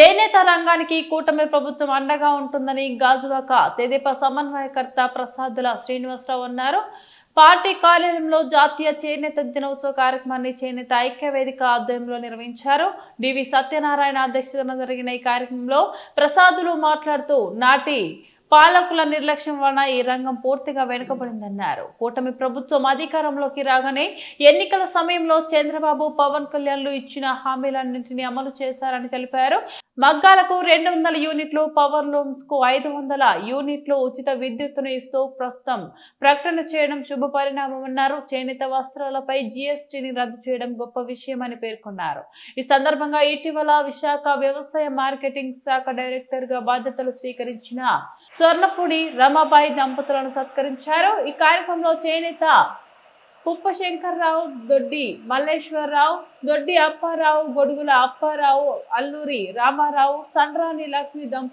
చేనేత రంగానికి కూటమి ప్రభుత్వం అండగా ఉంటుందని గాజువాక తెదేపా సమన్వయకర్త ప్రసాదుల శ్రీనివాసరావు అన్నారు. పార్టీ కార్యాలయంలో జాతీయ చేనేత దినోత్సవ కార్యక్రమాన్ని చేనేత ఐక్య వేదిక ఆధ్వర్యంలో నిర్వహించారు. డివి సత్యనారాయణ అధ్యక్షతన జరిగిన ఈ కార్యక్రమంలో ప్రసాదులు మాట్లాడుతూ నాటి పాలకుల నిర్లక్ష్యం వలన ఈ రంగం పూర్తిగా వెనుకబడిందన్నారు. కూటమి ప్రభుత్వం అధికారంలోకి రాగానే ఎన్నికల సమయంలో చంద్రబాబు పవన్ కళ్యాణ్లు ఇచ్చిన హామీలన్నింటినీ అమలు చేశారని తెలిపారు. మగ్గాలకు రెండు వందల యూనిట్లు పవర్ లూమ్స్కు ఐదు వందల యూనిట్లు ఉచిత విద్యుత్తును ఇస్తూ ప్రస్తుతం ప్రకటన చేయడం శుభ పరిణామమన్నారు చేనేత వస్త్రాలపై జీఎస్టీని రద్దు చేయడం గొప్ప విషయమని పేర్కొన్నారు. ఈ సందర్భంగా ఇటీవల విశాఖ వ్యవసాయ మార్కెటింగ్ శాఖ డైరెక్టర్గా బాధ్యతలు స్వీకరించిన స్వర్ణపూడి రమాబాయి దంపతులను సత్కరించారు. ఈ కార్యక్రమంలో చేనేత కుప్పశంకర్రావు దొడ్డి మల్లేశ్వరరావు దొడ్డి అప్పారావు గొడుగుల అప్పారావు అల్లూరి రామారావు సండ్రాని లక్ష్మి దంప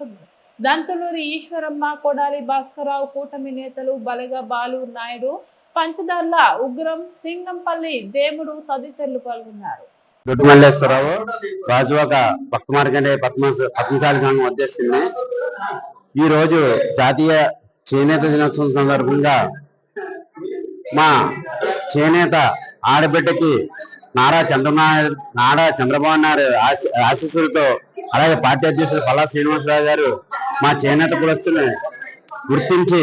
దంతులూరి ఈశ్వరమ్మ కొడాలి భాస్కరరావు కూటమి నేతలు బలగ బాలు నాయుడు పంచదార్ల ఉగ్రం సింగంపల్లి దేవుడు తదితరులు పాల్గొన్నారు. దొడ్డి మల్లేశ్వరరావు రాజువాక భక్త మార్కండే పద్మ పద్మశాలి సంఘం అధ్యక్షుడిని. ఈ రోజు జాతీయ చేనేత దినోత్సవం సందర్భంగా మా చేనేత ఆడబిడ్డకి నారా చంద్రబాబు నారా చంద్రబాబు నాయుడు ఆశీస్సులతో అలాగే పార్టీ అధ్యక్షుడు పల్లా శ్రీనివాసరావు గారు మా చేనేత కులస్తుల్ని గుర్తించి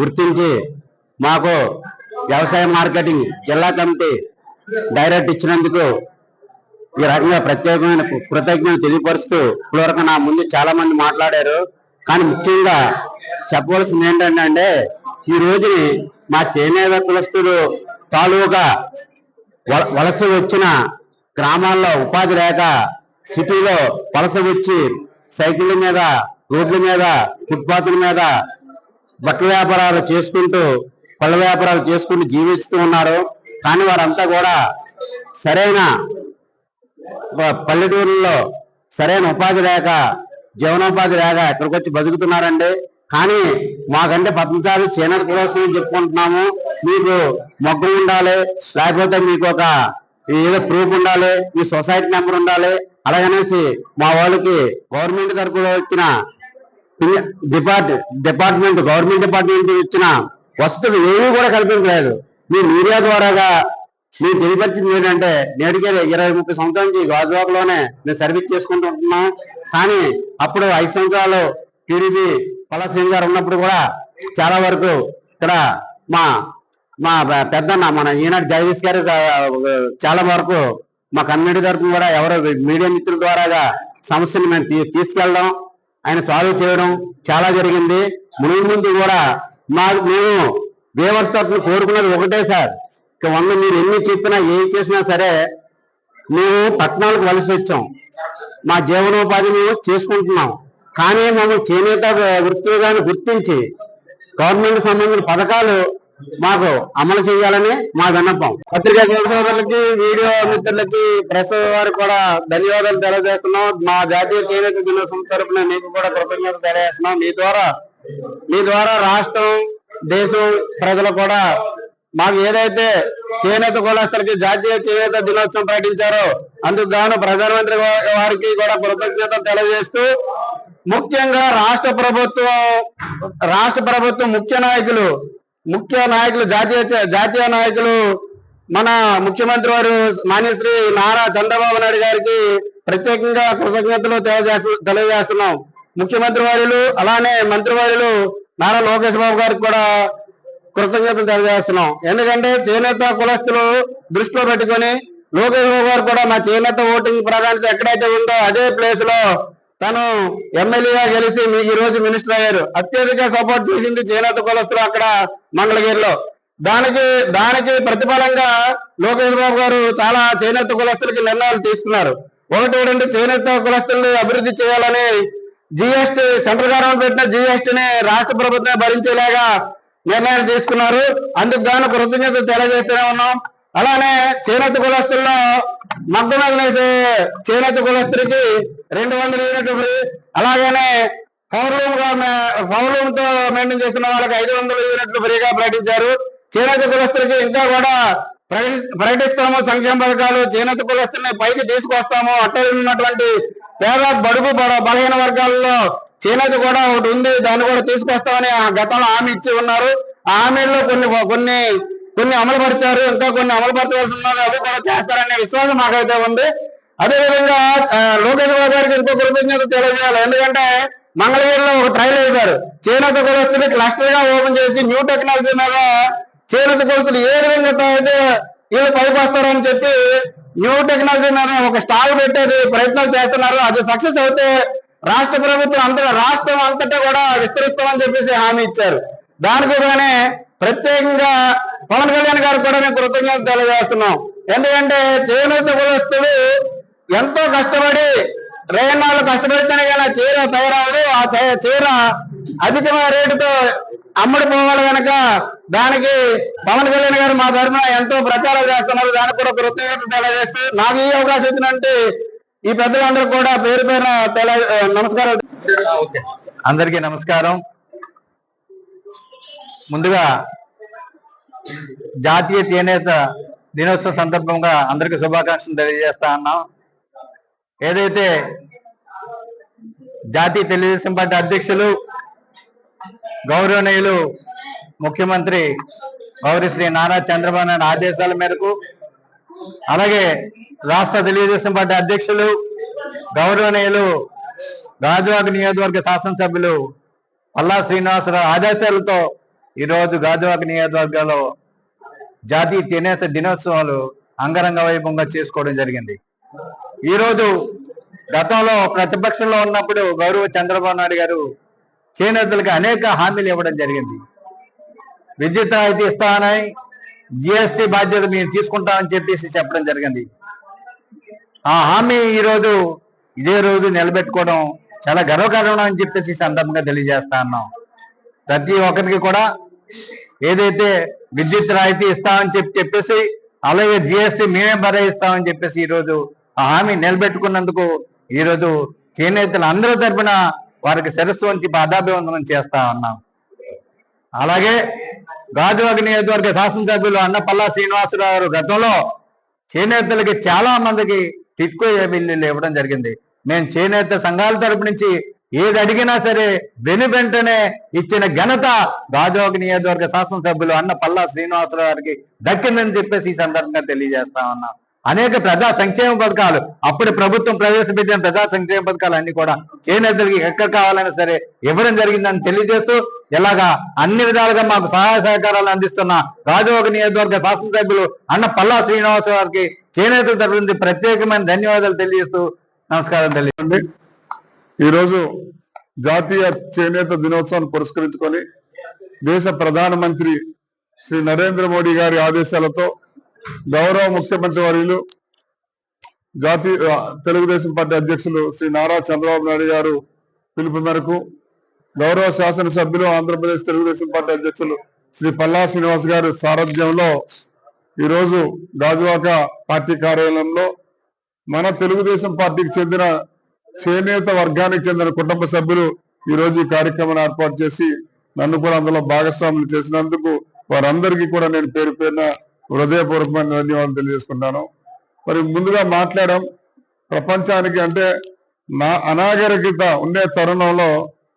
గుర్తించి మాకు వ్యవసాయ మార్కెటింగ్ జిల్లా కమిటీ డైరెక్ట్ ఇచ్చినందుకు ఈ రకంగా ప్రత్యేకమైన కృతజ్ఞతలు తెలియపరుస్తూ ఇప్పటివరకు నా ముందు చాలా మంది మాట్లాడారు. కానీ ముఖ్యంగా చెప్పవలసింది ఏంటంటే అంటే ఈ రోజుని మా చేనేత కులస్తులు తాలూకా వల- వలస వచ్చిన గ్రామాల్లో ఉపాధి లేక సిటీలో వలస వచ్చి సైకిళ్ళ మీద రోడ్ల మీద ఫుట్పాత్ల మీద బట్టల వ్యాపారాలు చేసుకుంటూ పళ్ళ వ్యాపారాలు చేసుకుంటూ జీవిస్తూ ఉన్నారు. కానీ వారంతా కూడా సరైన ప- పల్లెటూరులో సరైన ఉపాధి లేక జీవనోపాధి లేక ఇక్కడికి వచ్చి బతుకుతున్నారండి. కానీ మాకంటే పద్మశాలి చేనేత కోసం చెప్పుకుంటున్నాము. మీకు మొగ్గు ఉండాలి లేకపోతే మీకు ఒక ఏదో ప్రూఫ్ ఉండాలి మీ సొసైటీ నెంబర్ ఉండాలి. అలాగనేసి మా వాళ్ళకి గవర్నమెంట్ తరపున వచ్చిన డిపార్ట్ డిపార్ట్మెంట్ గవర్నమెంట్ డిపార్ట్మెంట్ ఇచ్చిన వసతులు ఏమీ కూడా కల్పించలేదు. మీ మీడియా ద్వారాగా మేము తెలియపరిచింది ఏంటంటే నేటికే ఇరవై ముప్పై సంవత్సరాల నుంచి గాజువాకలోనే మేము సర్వీస్ చేసుకుంటుంటున్నాం కానీ అప్పుడు ఐదు సంవత్సరాలు టీడీపీ పలాసింగ్ గారు ఉన్నప్పుడు కూడా చాలా వరకు ఇక్కడ మా మా పెద్దన్న మన ఈనాడు జగదీష్ గారు చాలా వరకు మా కమ్యూనిటీ తరఫున కూడా ఎవరో మీడియా మిత్రుల ద్వారాగా సమస్యను మేము తీ- తీసుకెళ్ళడం ఆయన సాల్వ్ చేయడం చాలా జరిగింది. ముందు ముందు కూడా మాకు మేము వేవర్స్ తరఫున కోరుకున్నది ఒకటే సార్. ఇక వంద మీరు ఎన్ని చెప్పినా ఏం చేసినా సరే మేము పట్టణాలకు వలస వచ్చాం. మా జీవనోపాధి మేము చేసుకుంటున్నాం. కానీ మమ్మల్ని చేనేత వృత్తులుగాను గుర్తించి గవర్నమెంట్ సంబంధించిన పథకాలు మాకు అమలు చేయాలని మా విన్నపం. పత్రికా సోదరులకి వీడియో మిత్రులకి ప్రెస్ వారికి కూడా ధన్యవాదాలు తెలియజేస్తున్నాం. మా జాతీయ చేనేత దినోత్సవం తరపున మీకు కూడా కృతజ్ఞత తెలియజేస్తున్నాం. మీ ద్వారా మీ ద్వారా రాష్ట్రం దేశం ప్రజలు కూడా మాకు ఏదైతే చేనేత కులస్తులకి జాతీయ చేనేత దినోత్సవం ప్రకటించారో అందుకు గాను ప్రధానమంత్రి వారికి కూడా కృతజ్ఞతలు తెలియజేస్తూ ముఖ్యంగా రాష్ట్ర ప్రభుత్వం రాష్ట్ర ప్రభుత్వం ముఖ్య నాయకులు ముఖ్య నాయకులు జాతీయ జాతీయ నాయకులు మన ముఖ్యమంత్రి వారు మాన్యశ్రీ నారా చంద్రబాబు నాయుడు గారికి ప్రత్యేకంగా కృతజ్ఞతలు తెలియజేస్తు తెలియజేస్తున్నాం. ముఖ్యమంత్రి వారులు అలానే మంత్రివారులు నారా లోకేష్ బాబు గారికి కూడా కృతజ్ఞతలు తెలియజేస్తున్నాం. ఎందుకంటే చేనేత కులస్తులు దృష్టిలో పెట్టుకొని లోకేష్ బాబు గారు కూడా మా చేనేత ఓటింగ్ ప్రాధాన్యత ఎక్కడైతే ఉందో అదే ప్లేస్లో తను ఎమ్మెల్యేగా గెలిచి మీ- ఈ రోజు మినిస్టర్ అయ్యారు. అత్యధిక సపోర్ట్ చేసింది చేనేత కులస్తులు అక్కడ మంగళగిరిలో దానికి దానికి ప్రతిఫలంగా లోకేష్ బాబు గారు చాలా చేనేత కులస్తులకి నిర్ణయాలు తీసుకున్నారు. ఒకటి రెండు చేనేత కులస్తుల్ని అభివృద్ధి చేయాలని జిఎస్టి సెంట్రల్ గవర్నమెంట్ పెట్టిన జిఎస్టీని రాష్ట్ర ప్రభుత్వం భరించేలాగా నిర్ణయాలు తీసుకున్నారు. అందుకు గాను కృతజ్ఞతలు తెలియజేస్తూనే ఉన్నాం. అలానే చేనేత కులస్తుల్లో మగ్గ మీద నేసే చేనేత కులస్తులకి రెండు వందల యూనిట్లు ఫ్రీ. అలాగనే పౌర్లూమ్గా పౌర్లూమ్తో మెయింటైన్ చేస్తున్న వాళ్ళకి ఐదు వందల యూనిట్లు ఫ్రీగా ప్రకటించారు. చేనేత కులస్తులకి ఇంకా కూడా ప్రకటిస్తాము సంక్షేమ పథకాలు. చేనేత కులస్తుల్ని పైకి తీసుకొస్తాము. అట్టలు ఉన్నటువంటి పేద బడుగు బడ- బలహీన వర్గాల్లో చేనేత కూడా ఒకటి ఉంది. దాన్ని కూడా తీసుకొస్తామని ఆ గతంలో హామీ ఇచ్చి ఉన్నారు. ఆ హామీల్లో కొన్ని కొన్ని కొన్ని అమలు పరిచారు ఇంకా కొన్ని అమలు పరచవలసి ఉన్నది అవి కూడా చేస్తారనే విశ్వాసం మాకైతే ఉంది. అదే విధంగా లోకేష్ బాబు గారికి ఇంకో కృతజ్ఞత తెలియజేయాలి. ఎందుకంటే మంగళగిరిలో ఒక ట్రైల్ వేశారు చేనేత కులస్తులు క్లస్టర్గా ఓపెన్ చేసి న్యూ టెక్నాలజీ మీద చేనేత కులస్తులు ఏ విధంగా అయితే వీళ్ళు పైకి వస్తారని చెప్పి న్యూ టెక్నాలజీ మీద ఒక స్టాల్ పెట్టేది ప్రయత్నాలు చేస్తున్నారు. అది సక్సెస్ అయితే రాష్ట్ర ప్రభుత్వం అంతటా రాష్ట్రం అంతటా కూడా విస్తరిస్తామని చెప్పేసి హామీ ఇచ్చారు. దానికి కూడానే ప్రత్యేకంగా పవన్ కళ్యాణ్ గారు కూడా మేము కృతజ్ఞత తెలియజేస్తున్నాం. ఎందుకంటే చేనేత కులస్తులు ఎంతో కష్టపడి రేనాలు కష్టపడితేనే కానీ చీర తయారవదు ఆ చీర అధికమైన రేటుతో అమ్ముడు పోవాలి కనుక దానికి పవన్ కళ్యాణ్ గారు మా ధర్మ ఎంతో ప్రచారం చేస్తున్నారు. దానికి కూడా కృతజ్ఞత తెలియజేస్తూ నాకు ఈ అవకాశం ఇచ్చినంటే ఈ పెద్దలందరూ కూడా పేరు పేరున తెల నమస్కారం అందరికీ నమస్కారం. ముందుగా జాతీయ చేనేత దినోత్సవ సందర్భంగా అందరికీ శుభాకాంక్షలు తెలియజేస్తా ఉన్నాం. ఏదైతే జాతీయ తెలుగుదేశం పార్టీ అధ్యక్షులు గౌరవనీయులు ముఖ్యమంత్రి గౌరీ శ్రీ నారా చంద్రబాబు నాయుడు ఆదేశాల మేరకు అలాగే రాష్ట్ర తెలుగుదేశం పార్టీ అధ్యక్షులు గౌరవనీయులు గాజువాక నియోజకవర్గ శాసనసభ్యులు పల్లా శ్రీనివాసరావు ఆదేశాలతో ఈరోజు గాజువాక నియోజకవర్గంలో జాతీయ చేనేత దినోత్సవాలు అంగరంగ వైభవంగా చేసుకోవడం జరిగింది. ఈరోజు గతంలో ప్రతిపక్షంలో ఉన్నప్పుడు గౌరవ చంద్రబాబు నాయుడు గారు చేనేతలకు అనేక హామీలు ఇవ్వడం జరిగింది. విద్యుత్ రాయితీ ఇస్తామని జిఎస్టి బాధ్యత మేము తీసుకుంటామని చెప్పేసి చెప్పడం జరిగింది. ఆ హామీ ఈ రోజు ఇదే రోజు నిలబెట్టుకోవడం చాలా గర్వకారణం అని చెప్పేసి సందర్భంగా తెలియజేస్తా ఉన్నాం. ప్రతి ఒక్కరికి కూడా ఏదైతే విద్యుత్ రాయితీ ఇస్తామని చెప్పి చెప్పేసి అలాగే జిఎస్టి మేమే భరాయిస్తామని చెప్పేసి ఈ రోజు ఆ హామీ నిలబెట్టుకున్నందుకు ఈ రోజు చేనేతలు అందరి తరపున వారికి శిరస్సు వంచి పాదాభివందనం చేస్తా ఉన్నాం. అలాగే గాజువాక నియోజకవర్గ శాసనసభ్యులు అన్నపల్లా శ్రీనివాసరావు గారు గతంలో చేనేతలకి చాలా మందికి టిట్కో బిల్లులు ఇవ్వడం జరిగింది. మేము చేనేత సంఘాల తరపు నుంచి ఏది అడిగినా సరే వెను వెంటనే ఇచ్చిన ఘనత గాజువాక నియోజకవర్గ శాసనసభ్యులు అన్న పల్లా శ్రీనివాసరావు గారికి దక్కిందని చెప్పేసి ఈ సందర్భంగా తెలియజేస్తా ఉన్నాం. అనేక ప్రజా సంక్షేమ పథకాలు అప్పుడు ప్రభుత్వం ప్రవేశపెట్టిన ప్రజా సంక్షేమ పథకాలు అన్ని కూడా చేనేతలకి ఎక్కడ కావాలన్నా సరే ఇవ్వడం జరిగిందని తెలియజేస్తూ ఇలాగా అన్ని విధాలుగా మాకు సహాయ సహకారాలు అందిస్తున్న రాజోగ నియోజకవర్గ శాసనసభ్యులు అన్న పల్లా శ్రీనివాసరావు గారికి చేనేతల తరపు నుంచి ప్రత్యేకమైన ధన్యవాదాలు తెలియజేస్తూ నమస్కారం తెలియండి ఈరోజు జాతీయ చేనేత దినోత్సవాన్ని పురస్కరించుకొని దేశ ప్రధానమంత్రి శ్రీ నరేంద్ర మోడీ గారి ఆదేశాలతో గౌరవ ముఖ్యమంత్రి వర్యులు జాతీయ తెలుగుదేశం పార్టీ అధ్యక్షులు శ్రీ నారా చంద్రబాబు నాయుడు గారు పిలుపు మేరకు గౌరవ శాసనసభ్యులు ఆంధ్రప్రదేశ్ తెలుగుదేశం పార్టీ అధ్యక్షులు శ్రీ పల్లా శ్రీనివాస్ గారి సారథ్యంలో ఈరోజు గాజువాక పార్టీ కార్యాలయంలో మన తెలుగుదేశం పార్టీకి చెందిన చేనేత వర్గానికి చెందిన కుటుంబ సభ్యులు ఈ రోజు ఈ కార్యక్రమాన్ని ఏర్పాటు చేసి నన్ను కూడా అందులో భాగస్వాములు చేసినందుకు వారందరికీ కూడా నేను పేరు పేరున హృదయపూర్వకమైన ధన్యవాదాలు తెలియజేసుకుంటాను. మరి ముందుగా మాట్లాడడం ప్రపంచానికి అంటే నా అనాగరికత ఉండే తరుణంలో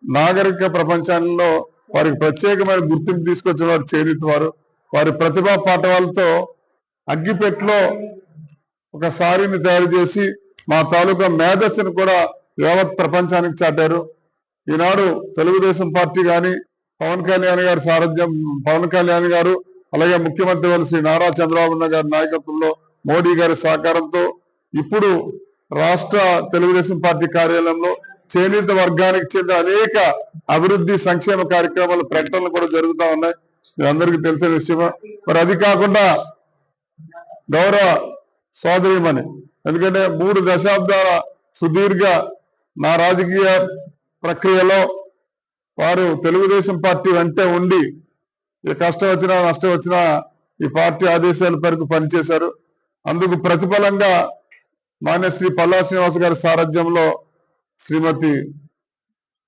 నాగరిక ప్రపంచంలో వారికి ప్రత్యేకమైన గుర్తింపు తీసుకొచ్చిన వారు చేనేత వారు. వారి ప్రతిభా పాఠవాలతో అగ్గిపెట్లో ఒక సారీని తయారు చేసి మా తాలూకా మేధస్సును కూడా యావత్ ప్రపంచానికి చాటారు. ఈనాడు తెలుగుదేశం పార్టీ గాని పవన్ కళ్యాణ్ గారి సారథ్యం పవన్ కళ్యాణ్ గారు అలాగే ముఖ్యమంత్రి వారు శ్రీ నారా చంద్రబాబు గారి నాయకత్వంలో మోడీ గారి సహకారంతో ఇప్పుడు రాష్ట్ర తెలుగుదేశం పార్టీ కార్యాలయంలో చేనేత వర్గానికి చెందిన అనేక అభివృద్ధి సంక్షేమ కార్యక్రమాల ప్రకటనలు కూడా జరుగుతూ ఉన్నాయి. మీ అందరికీ తెలిసిన విషయమే. మరి అది కాకుండా గౌరవ సోదరిమణి ఎందుకంటే మూడు దశాబ్దాల సుదీర్ఘ నా రాజకీయ ప్రక్రియలో వారు తెలుగుదేశం పార్టీ వెంటే ఉండి ఏ కష్టం వచ్చినా నష్టం వచ్చినా ఈ పార్టీ ఆదేశాల మేరకు పనిచేశారు. అందుకు ప్రతిఫలంగా మాన్యశ్రీ పల్లా శ్రీనివాస్ గారి సారథ్యంలో శ్రీమతి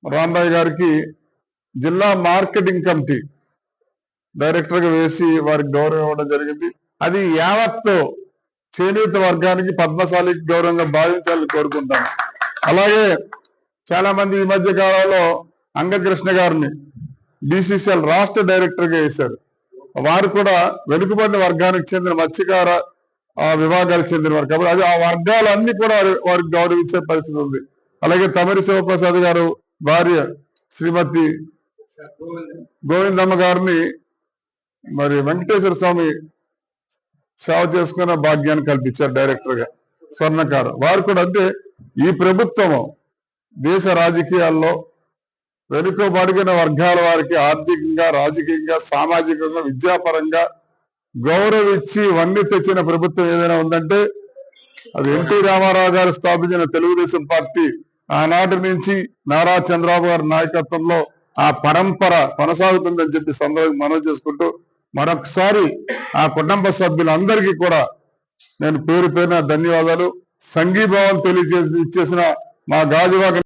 రామరాయ్ గారికి జిల్లా మార్కెటింగ్ కమిటీ డైరెక్టర్గా వేసి వారికి గౌరవం ఇవ్వడం జరిగింది. అది యావత్తు చేనేత వర్గానికి పద్మశాలి గౌరవంగా భావించాలని కోరుకుంటాను. అలాగే చాలా మంది ఈ మధ్య కాలంలో అంగకృష్ణ గారిని బీసీసీఎల్ రాష్ట్ర డైరెక్టర్గా వేశారు. వారు కూడా వెనుకబడిన వర్గానికి చెందిన మత్స్యకార ఆ విభాగానికి చెందిన వారు. కాబట్టి అది ఆ వర్గాలన్నీ కూడా వారికి గౌరవించే పరిస్థితి ఉంది. అలాగే తమరి శివప్రసాద్ గారు భార్య శ్రీమతి గోవిందమ్మ గారిని మరి వెంకటేశ్వర స్వామి సేవ చేసుకునే భాగ్యాన్ని కల్పించారు డైరెక్టర్గా స్వర్ణకారు. వారు కూడా అంటే ఈ ప్రభుత్వము దేశ రాజకీయాల్లో వెనుకబడిగిన వర్గాల వారికి ఆర్థికంగా రాజకీయంగా సామాజికంగా విద్యాపరంగా గౌరవించి ఇవన్నీ తెచ్చిన ప్రభుత్వం ఏదైనా ఉందంటే అది ఎన్టీ రామారావు గారు స్థాపించిన తెలుగుదేశం పార్టీ. ఆనాటి నుంచి నారా చంద్రబాబు గారి నాయకత్వంలో ఆ పరంపర కొనసాగుతుందని చెప్పి సందర్భంగా మనవి చేసుకుంటూ మరొకసారి ఆ కుటుంబ సభ్యులందరికీ కూడా నేను పేరు పేరున ధన్యవాదాలు. సంఘీభావం తెలియజేసి ఇచ్చేసిన మా గాజువాక